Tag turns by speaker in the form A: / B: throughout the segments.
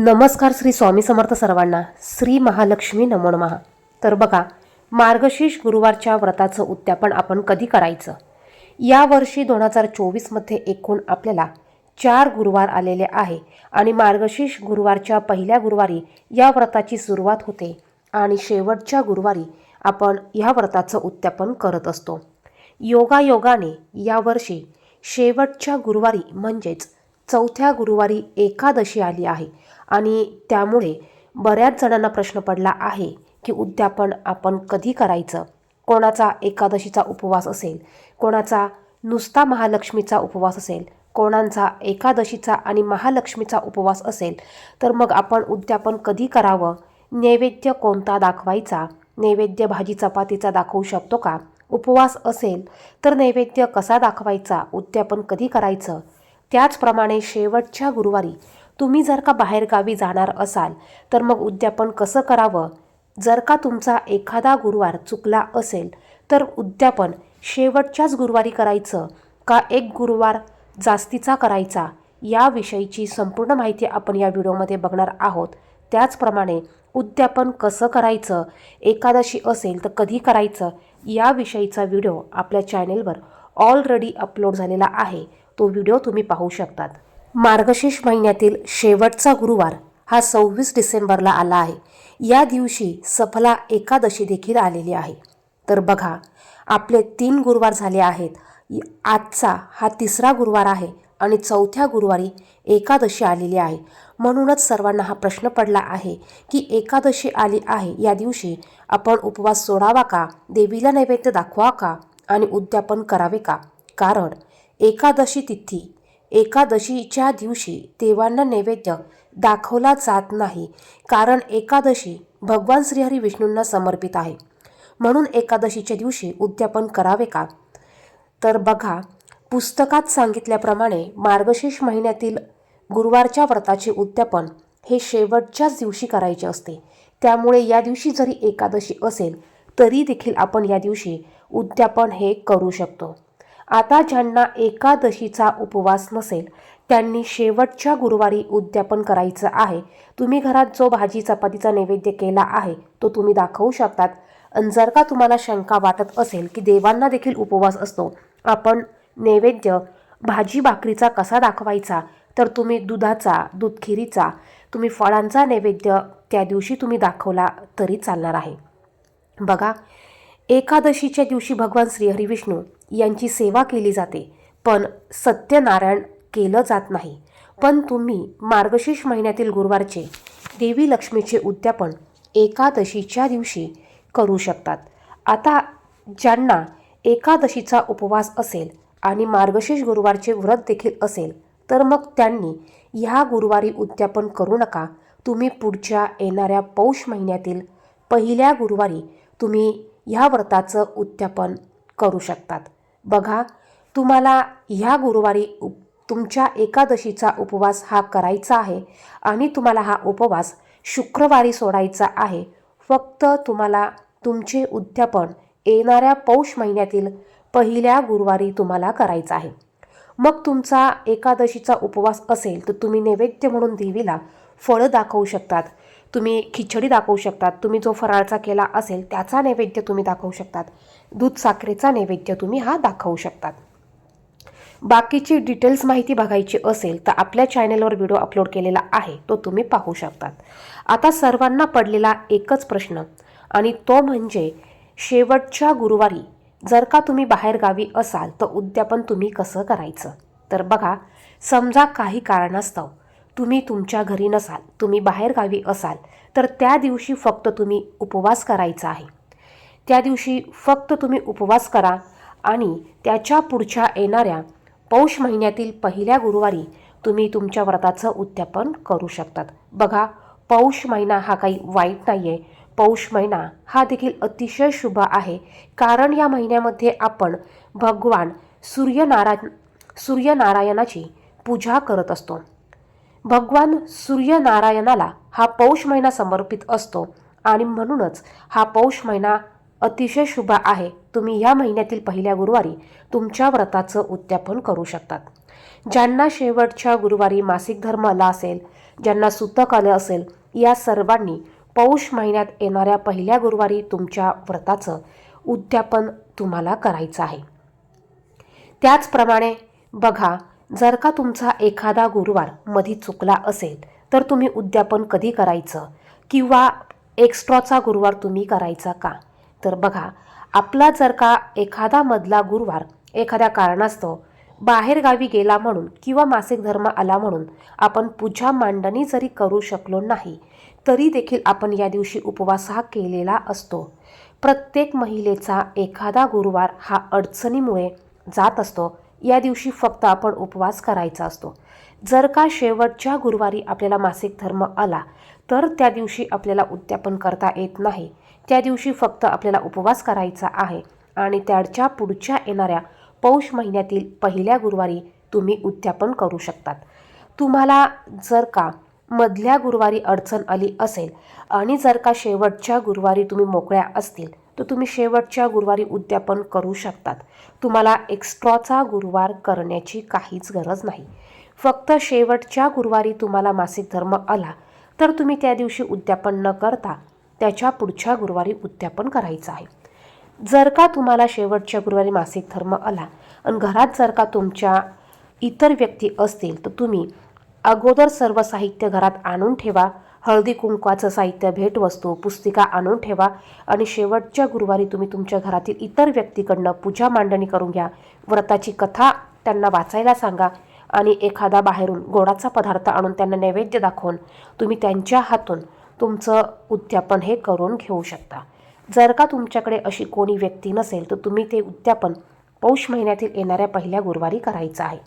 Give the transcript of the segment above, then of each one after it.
A: नमस्कार श्री स्वामी समर्थ सर्वांना. श्री महालक्ष्मी नमो महा तर बघा मार्गशीर्ष गुरुवारच्या व्रताचं उद्यापन आपण कधी करायचं? यावर्षी दोन हजार चोवीसमध्ये एकूण आपल्याला चार गुरुवार आलेले आहे आणि मार्गशीर्ष गुरुवारच्या पहिल्या गुरुवारी या व्रताची सुरुवात होते आणि शेवटच्या गुरुवारी आपण या व्रताचं उद्यापन करत असतो. योगायोगाने यावर्षी शेवटच्या गुरुवारी म्हणजेच चौथ्या गुरुवारी एकादशी आली आहे आणि त्यामुळे बऱ्याच जणांना प्रश्न पडला आहे की उद्यापन आपण कधी करायचं? कोणाचा एकादशीचा उपवास असेल? कोणाचा नुसता महालक्ष्मीचा उपवास असेल? कोणांचा एकादशीचा आणि महालक्ष्मीचा उपवास असेल? तर मग आपण उद्यापन कधी करावं? नैवेद्य कोणता दाखवायचा? नैवेद्य भाजी चपातीचा दाखवू शकतो का? उपवास असेल तर नैवेद्य कसा दाखवायचा? उद्यापन कधी करायचं? त्याचप्रमाणे शेवटच्या गुरुवारी तुम्ही जर का बाहेरगावी जाणार असाल तर मग उद्यापन कसं करावं? जर का तुमचा एखादा गुरुवार चुकला असेल तर उद्यापन शेवटच्याच गुरुवारी करायचं का एक गुरुवार जास्तीचा करायचा? याविषयीची संपूर्ण माहिती आपण या व्हिडिओमध्ये बघणार आहोत. त्याचप्रमाणे उद्यापन कसं करायचं? एकादशी असेल तर कधी करायचं? याविषयीचा व्हिडिओ आपल्या चॅनेलवर ऑलरेडी अपलोड झालेला आहे. तो व्हिडिओ तुम्ही पाहू शकतात. मार्गशीर्ष महिन्यातील शेवटचा गुरुवार हा सव्वीस डिसेंबरला आला आहे. या दिवशी सफला एकादशी देखील आलेली आहे. तर बघा आपले तीन गुरुवार झाले आहेत. आजचा हा तिसरा गुरुवार आहे आणि चौथ्या गुरुवारी एकादशी आलेली आहे. म्हणूनच सर्वांना हा प्रश्न पडला आहे की एकादशी आली आहे या दिवशी आपण उपवास सोडावा का? देवीला नैवेद्य दाखवा का? आणि उद्यापन करावे का? कारण एकादशी तिथी. एकादशीच्या दिवशी देवांना नैवेद्य दाखवला जात नाही कारण एकादशी भगवान श्रीहरी विष्णूंना समर्पित आहे. म्हणून एकादशीच्या दिवशी उद्यापन करावे का? तर बघा पुस्तकात सांगितल्याप्रमाणे मार्गशीर्ष महिन्यातील गुरुवारच्या व्रताचे उद्यापन हे शेवटच्याच दिवशी करायचे असते. त्यामुळे या दिवशी जरी एकादशी असेल तरी देखील आपण या दिवशी उद्यापन हे करू शकतो. आता ज्यांना एकादशीचा उपवास नसेल त्यांनी शेवटच्या गुरुवारी उद्यापन करायचं आहे. तुम्ही घरात जो भाजी चपातीचा नैवेद्य केला आहे तो तुम्ही दाखवू शकतात. आणि जर का तुम्हाला शंका वाटत असेल की देवांना देखील उपवास असतो आपण नैवेद्य भाजी भाकरीचा कसा दाखवायचा? तर तुम्ही दुधाचा दूधखिरीचा तुम्ही फळांचा नैवेद्य त्या दिवशी तुम्ही दाखवला तरी चालणार आहे. बघा एकादशीच्या दिवशी भगवान श्रीहरी विष्णू यांची सेवा केली जाते. पण सत्यनारायण केलं जात नाही. पण तुम्ही मार्गशीर्ष महिन्यातील गुरुवारचे देवी लक्ष्मीचे उद्यापन एकादशीच्या दिवशी करू शकतात. आता ज्यांना एकादशीचा उपवास असेल आणि मार्गशीर्ष गुरुवारचे व्रत देखील असेल तर मग त्यांनी ह्या गुरुवारी उद्यापन करू नका. तुम्ही पुढच्या येणाऱ्या पौष महिन्यातील पहिल्या गुरुवारी तुम्ही ह्या व्रताचं उद्यापन करू शकतात. बघा तुम्हाला ह्या गुरुवारी उप तुमच्या एकादशीचा उपवास हा करायचा आहे आणि तुम्हाला हा उपवास शुक्रवारी सोडायचा आहे. फक्त तुम्हाला तुमचे उद्यापन येणाऱ्या पौष महिन्यातील पहिल्या गुरुवारी तुम्हाला करायचं आहे. मग तुमचा एकादशीचा उपवास असेल तर तुम्ही नैवेद्य म्हणून देवीला फळं दाखवू शकतात. तुम्ही खिचडी दाखवू शकतात तुम्ही जो फराळचा केला असेल त्याचा नैवेद्य तुम्ही दाखवू शकतात. दूध साखरेचा नैवेद्य तुम्ही हा दाखवू शकतात. बाकीची डिटेल्स माहिती बघायची असेल तर आपल्या चॅनेलवर व्हिडिओ अपलोड केलेला आहे तो तुम्ही पाहू शकतात. आता सर्वांना पडलेला एकच प्रश्न आणि तो म्हणजे शेवटच्या गुरुवारी जर का तुम्ही बाहेरगावी असाल तर उद्यापन तुम्ही कसं करायचं? तर बघा समजा काही कारणास्तव तुम्ही तुमच्या घरी नसाल तुम्ही बाहेरगावी असाल तर त्या दिवशी फक्त तुम्ही उपवास करायचा आहे. त्या दिवशी फक्त तुम्ही उपवास करा आणि त्याच्या पुढच्या येणाऱ्या पौष महिन्यातील पहिल्या गुरुवारी तुम्ही तुमच्या व्रताचं उद्यापन करू शकतात. बघा पौष महिना हा काही वाईट नाही आहे पौष महिना हा देखील अतिशय शुभ आहे. कारण या महिन्यामध्ये आपण भगवान सूर्यनारायण सूर्यनारायणाची पूजा करत असतो. भगवान सूर्यनारायणाला हा पौष महिना समर्पित असतो. आणि म्हणूनच हा पौष महिना अतिशय शुभ आहे. तुम्ही या महिन्यातील पहिल्या गुरुवारी तुमच्या व्रताचं उद्यापन करू शकतात. ज्यांना शेवटच्या गुरुवारी मासिक धर्म आला असेल ज्यांना सुतक आलं असेल या सर्वांनी पौष महिन्यात येणाऱ्या पहिल्या गुरुवारी तुमच्या व्रताचं उद्यापन तुम्हाला करायचं आहे. त्याचप्रमाणे बघा जर का तुमचा एखादा गुरुवार मधी चुकला असेल तर तुम्ही उद्यापन कधी करायचं? किंवा एक्स्ट्राचा गुरुवार तुम्ही करायचा का? तर बघा आपला जर का एखादा मधला गुरुवार एखाद्या कारणास्तव बाहेरगावी गेला म्हणून किंवा मासिक धर्म आला म्हणून आपण पूजा मांडणी जरी करू शकलो नाही तरी देखील आपण या दिवशी उपवास हा केलेला असतो. प्रत्येक महिलेचा एखादा गुरुवार हा अडचणीमुळे जात असतो. या दिवशी फक्त आपण उपवास करायचा असतो. जर का शेवटच्या गुरुवारी आपल्याला मासिक धर्म आला तर त्या दिवशी आपल्याला उद्यापन करता येत नाही. त्या दिवशी फक्त आपल्याला उपवास करायचा आहे आणि त्याच्या पुढच्या येणाऱ्या पौष महिन्यातील पहिल्या गुरुवारी तुम्ही उद्यापन करू शकतात. तुम्हाला जर का मधल्या गुरुवारी अडचण आली असेल आणि जर का शेवटच्या गुरुवारी तुम्ही मोकळ्या असतील तर तुम्ही शेवटच्या गुरुवारी उद्यापन करू शकतात. तुम्हाला एक्स्ट्राचा गुरुवार करण्याची काहीच गरज नाही. फक्त शेवटच्या गुरुवारी तुम्हाला मासिक धर्म आला तर तुम्ही त्या दिवशी उद्यापन न करता त्याच्या पुढच्या गुरुवारी उद्यापन करायचं आहे. जर का तुम्हाला शेवटच्या गुरुवारी मासिक धर्म आला आणि घरात जर का तुमच्या इतर व्यक्ती असतील तर तुम्ही अगोदर सर्व साहित्य घरात आणून ठेवा. हळदी कुंकवाचं साहित्य भेटवस्तू पुस्तिका आणून ठेवा आणि शेवटच्या गुरुवारी तुम्ही तुमच्या घरातील इतर व्यक्तीकडनं पूजा मांडणी करून घ्या. व्रताची कथा त्यांना वाचायला सांगा आणि एखादा बाहेरून गोडाचा पदार्थ आणून त्यांना नैवेद्य दाखवून तुम्ही त्यांच्या हातून तुमचं उद्यापन हे करून घेऊ शकता. जर का तुमच्याकडे अशी कोणी व्यक्ती नसेल तर तुम्ही ते उद्यापन पौष महिन्यातील येणाऱ्या पहिल्या गुरुवारी करायचं आहे.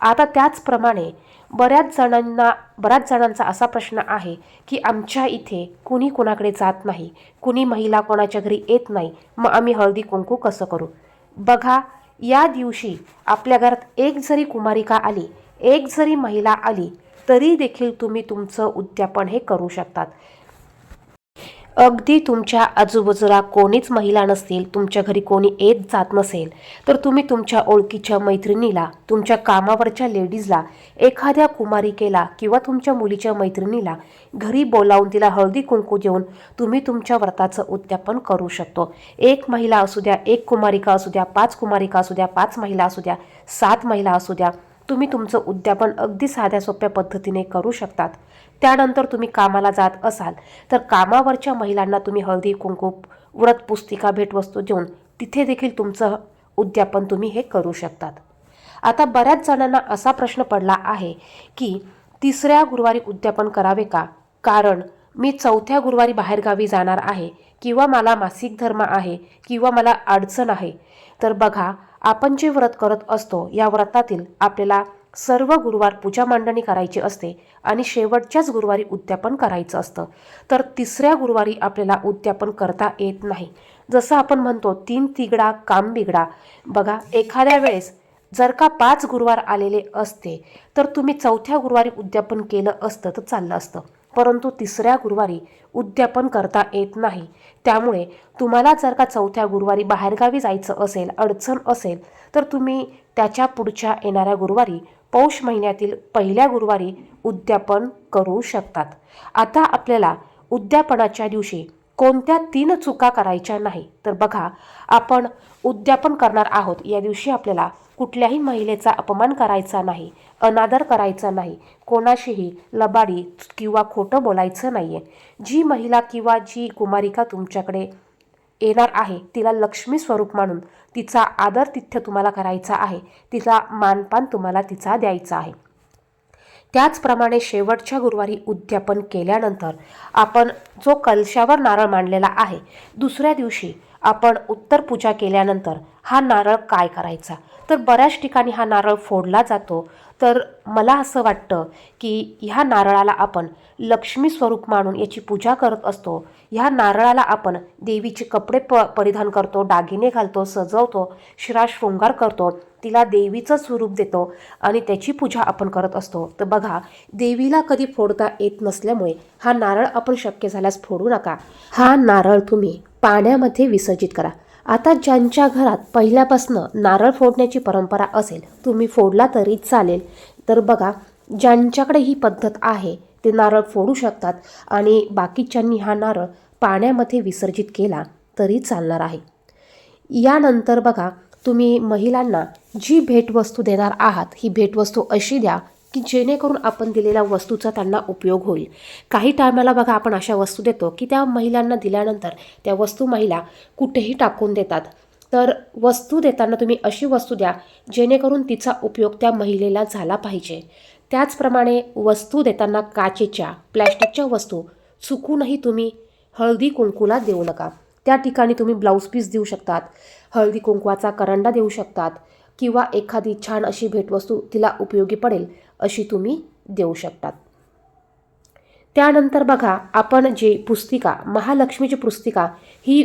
A: आता त्याचप्रमाणे बऱ्याच जणांना बऱ्याच जणांचा असा प्रश्न आहे की आमच्या इथे कुणी कुणाकडे जात नाही कुणी महिला कोणाच्या घरी येत नाही मग आम्ही हळदी कुंकू कसं करू? बघा या दिवशी आपल्या घरात एक जरी कुमारिका आली एक जरी महिला आली तरी देखील तुम्ही तुमचं उद्यापन हे करू शकतात. अगदी तुमच्या आजूबाजूला कोणीच महिला नसतील तुमच्या घरी कोणी येत जात नसेल तर तुम्ही तुमच्या ओळखीच्या मैत्रिणीला तुमच्या कामावरच्या लेडीजला एखाद्या कुमारिकेला किंवा तुमच्या मुलीच्या मैत्रिणीला घरी बोलावून तिला हळदी कुंकू देऊन तुम्ही तुमच्या व्रताचं उद्यापन करू शकतो. एक महिला असू द्या एक कुमारिका असू द्या पाच कुमारिका असू द्या पाच महिला असू द्या सात महिला असू द्या तुम्ही तुमचं उद्यापन अगदी साध्या सोप्या पद्धतीने करू शकतात. त्यानंतर तुम्ही कामाला जात असाल तर कामावरच्या महिलांना तुम्ही हळदी कुंकू व्रत पुस्तिका भेटवस्तू देऊन तिथे देखील तुमचं उद्यापन तुम्ही हे करू शकतात. आता बऱ्याच जणांना असा प्रश्न पडला आहे की तिसऱ्या गुरुवारी उद्यापन करावे का? कारण मी चौथ्या गुरुवारी बाहेरगावी जाणार आहे किंवा मला मासिक धर्म आहे किंवा मला अडचण आहे तर बघा आपण जे व्रत करत असतो या व्रतातील आपल्याला सर्व गुरुवार पूजा मांडणी करायची असते आणि शेवटच्याच गुरुवारी उद्यापन करायचं असतं. तर तिसऱ्या गुरुवारी आपल्याला उद्यापन करता येत नाही. जसं आपण म्हणतो तीन तिगडा काम बिगडा. बघा एखाद्या वेळेस जर का पाच गुरुवार आलेले असते तर तुम्ही चौथ्या गुरुवारी उद्यापन केलं असतं तर चाललं असतं. परंतु तिसऱ्या गुरुवारी उद्यापन करता येत नाही. त्यामुळे तुम्हाला जर का चौथ्या गुरुवारी बाहेरगावी जायचं असेल अडचण असेल तर तुम्ही त्याच्या पुढच्या येणाऱ्या गुरुवारी पौष महिन्यातील पहिल्या गुरुवारी उद्यापन करू शकतात. आता आपल्याला उद्यापनाच्या दिवशी कोणत्या तीन चुका करायच्या नाही? तर बघा आपण उद्यापन करणार आहोत. या दिवशी आपल्याला कुठल्याही महिलेचा अपमान करायचा नाही अनादर करायचा नाही कोणाशीही लबाडी किंवा खोटं बोलायचं नाही आहे जी महिला किंवा जी कुमारिका तुमच्याकडे येणार आहे तिला लक्ष्मी स्वरूप मानून तिचा आदर तिथ्य तुम्हाला करायचा आहे. तिचा मानपान तुम्हाला तिचा द्यायचा आहे. त्याचप्रमाणे शेवटच्या गुरुवारी उद्यापन केल्यानंतर आपण जो कलशावर नारळ मांडलेला आहे दुसऱ्या दिवशी आपण उत्तर पूजा केल्यानंतर हा नारळ काय करायचा? तर बऱ्याच ठिकाणी हा नारळ फोडला जातो. तर मला असं वाटतं की ह्या नारळाला आपण लक्ष्मी स्वरूप मानून याची पूजा करत असतो. ह्या नारळाला आपण देवीचे कपडे प परिधान करतो दागिने घालतो सजवतो शिरा शृंगार करतो तिला देवीचं स्वरूप देतो आणि त्याची पूजा आपण करत असतो. तर बघा देवीला कधी फोडता येत नसल्यामुळे हा नारळ आपण शक्य झाल्यास फोडू नका. हा नारळ तुम्ही पाण्यामध्ये विसर्जित करा. आता ज्यांच्या घरात पहिल्यापासनं नारळ फोडण्याची परंपरा असेल तुम्ही फोडला तरी चालेल. तर बघा ज्यांच्याकडे ही पद्धत आहे ते नारळ फोडू शकतात आणि बाकीच्यांनी हा नारळ पाण्यामध्ये विसर्जित केला तरी चालणार आहे. यानंतर बघा तुम्ही महिलांना जी भेटवस्तू देणार आहात ही भेटवस्तू अशी द्या की जेणेकरून आपण दिलेल्या वस्तूचा त्यांना उपयोग होईल. काही टायमाला बघा आपण अशा वस्तू देतो की त्या महिलांना दिल्यानंतर त्या वस्तू महिला कुठेही टाकून देतात. तर वस्तू देताना तुम्ही अशी वस्तू द्या जेणेकरून तिचा उपयोग त्या महिलेला झाला पाहिजे. त्याचप्रमाणे वस्तू देताना काचेच्या प्लॅस्टिकच्या वस्तू चुकूनही तुम्ही हळदी कुंकूला देऊ नका. त्या ठिकाणी तुम्ही ब्लाऊज पीस देऊ शकतात हळदी कुंकवाचा करंडा देऊ शकतात किंवा एखादी छान अशी भेटवस्तू तिला उपयोगी पडेल. अशी तुम्ही देऊ शकतात. त्यानंतर बघा आपण जे पुस्तिका महालक्ष्मीची पुस्तिका ही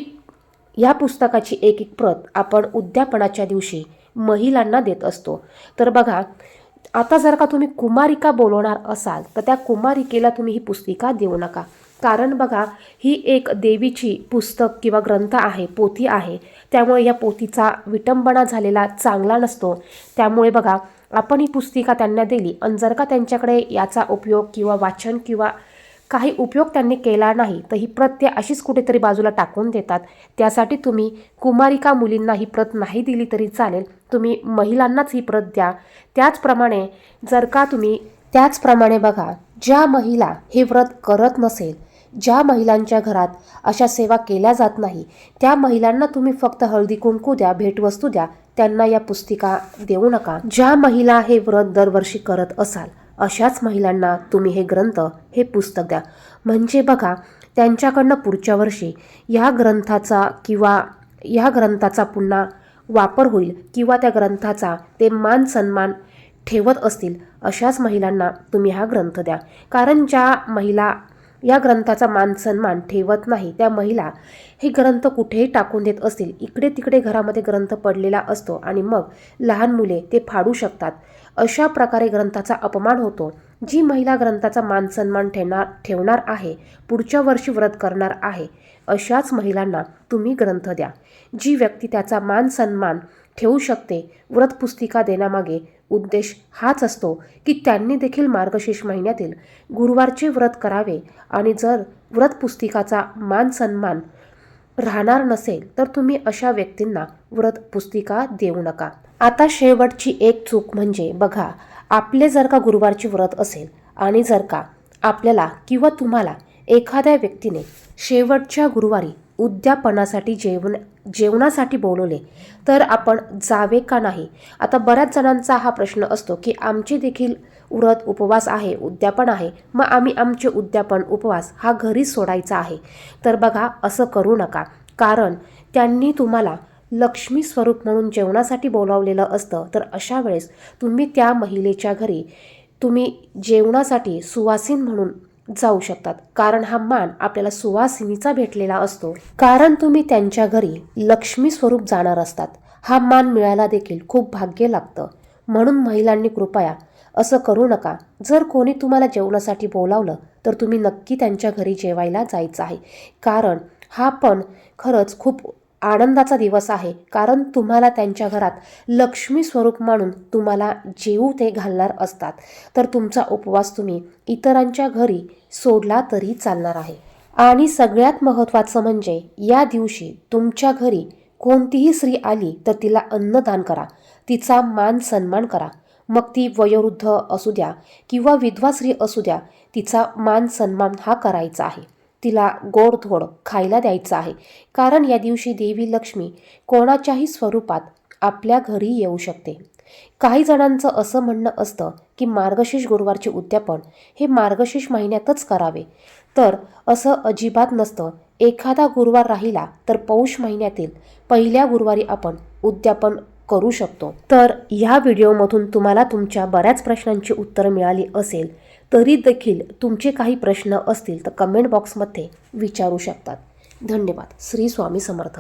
A: या पुस्तकाची एक एक प्रत आपण उद्यापनाच्या दिवशी महिलांना देत असतो. तर बघा आता जर का तुम्ही कुमारिका बोलवणार असाल तर त्या कुमारिकेला तुम्ही ही पुस्तिका देऊ नका. कारण बघा ही एक देवीची पुस्तक किंवा ग्रंथ आहे पोथी आहे. त्यामुळे या पोथीचा विटंबना झालेला चांगला नसतो. त्यामुळे बघा आपण ही पुस्तिका त्यांना दिली. आणि जर का त्यांच्याकडे याचा उपयोग किंवा वाचन किंवा काही उपयोग त्यांनी केला नाही तर ही प्रत ते अशीच कुठेतरी बाजूला टाकून देतात. त्यासाठी तुम्ही कुमारिका मुलींना ही प्रत नाही दिली तरी चालेल. तुम्ही महिलांनाच ही प्रत द्या. त्याचप्रमाणे जर का तुम्ही त्याचप्रमाणे बघा ज्या महिला हे व्रत करत नसेल ज्या महिलांच्या घरात अशा सेवा केल्या जात नाही त्या महिलांना तुम्ही फक्त हळदी कुंकू द्या भेटवस्तू द्या त्यांना या पुस्तिका देऊ नका. ज्या महिला हे व्रत दरवर्षी करत असाल अशाच महिलांना तुम्ही हे ग्रंथ हे पुस्तक द्या. म्हणजे बघा त्यांच्याकडनं पुढच्या वर्षी या ग्रंथाचा किंवा या ग्रंथाचा पुन्हा वापर होईल किंवा त्या ग्रंथाचा ते मान सन्मान ठेवत असतील अशाच महिलांना तुम्ही हा ग्रंथ द्या. कारण ज्या महिला या ग्रंथाचा मान सन्मान ठेवत नाही. त्या महिला हे ग्रंथ कुठेही टाकून देत असतील. इकडे तिकडे घरामध्ये ग्रंथ पडलेला असतो आणि मग लहान मुले ते फाडू शकतात. अशा प्रकारे ग्रंथाचा अपमान होतो. जी महिला ग्रंथाचा मान सन्मान ठेवणार ठेवणार आहे पुढच्या वर्षी व्रत करणार आहे अशाच महिलांना तुम्ही ग्रंथ द्या. जी व्यक्ती त्याचा मान सन्मान ठेवू शकते व्रतपुस्तिका देण्यामागे उद्देश हाच असतो की त्यांनी देखील मार्गशीर्ष महिन्यातील गुरुवारचे व्रत करावे आणि जर व्रत पुस्तिकाचा मान सन्मान राहणार नसेल तर तुम्ही अशा व्यक्तींना व्रत पुस्तिका देऊ नका. आता शेवटची एक चूक म्हणजे बघा आपले जर का गुरुवारची व्रत असेल आणि जर का आपल्याला किंवा तुम्हाला एखाद्या व्यक्तीने शेवटच्या गुरुवारी उद्यापनासाठी जेवण जेवणासाठी बोलवले. तर आपण जावे का नाही? आता बऱ्याच जणांचा हा प्रश्न असतो की आमचे देखील व्रत उपवास आहे उद्यापन आहे. मग आम्ही आमचे उद्यापन उपवास हा घरीच सोडायचा आहे. तर बघा असं करू नका. कारण त्यांनी तुम्हाला लक्ष्मी स्वरूप म्हणून जेवणासाठी बोलावलेलं असतं. तर अशा वेळेस तुम्ही त्या महिलेच्या घरी तुम्ही जेवणासाठी सुवासीन म्हणून जाऊ शकतात. कारण हा मान आपल्याला सुवासिनीचा भेटलेला असतो. कारण तुम्ही त्यांच्या घरी लक्ष्मी स्वरूप जाणार असतात. हा मान मिळायला देखील खूप भाग्य लागतं. म्हणून महिलांनी कृपया असं करू नका. जर कोणी तुम्हाला जेवणासाठी बोलावलं तर तुम्ही नक्की त्यांच्या घरी जेवायला जायचं आहे. कारण हा पण खरंच खूप आनंदाचा दिवस आहे. कारण तुम्हाला त्यांच्या घरात लक्ष्मी स्वरूप मानून तुम्हाला जेवू ते घालणार असतात. तर तुमचा उपवास तुम्ही इतरांच्या घरी सोडला तरी चालणार आहे. आणि सगळ्यात महत्त्वाचं म्हणजे या दिवशी तुमच्या घरी कोणतीही स्त्री आली तर तिला अन्नदान करा. तिचा मान सन्मान करा. मग ती वयोवृद्ध असू द्या किंवा विधवा स्त्री असू द्या तिचा मान सन्मान हा करायचा आहे. तिला गोडधोड खायला द्यायचं आहे. कारण या दिवशी देवी लक्ष्मी कोणाच्याही स्वरूपात आपल्या घरी येऊ शकते. काही जणांचं असं म्हणणं असतं की मार्गशीर्ष गुरुवारचे उद्यापन हे मार्गशीर्ष महिन्यातच करावे. तर असं अजिबात नसतं. एखादा गुरुवार राहिला तर पौष महिन्यातील पहिल्या गुरुवारी आपण उद्यापन करू शकतो. तर ह्या व्हिडिओमधून तुम्हाला तुमच्या बऱ्याच प्रश्नांची उत्तरं मिळाली असेल. तरी देखील तुमचे काही प्रश्न असतील तर कमेंट बॉक्समध्ये विचारू शकतात. धन्यवाद. श्री स्वामी समर्थ.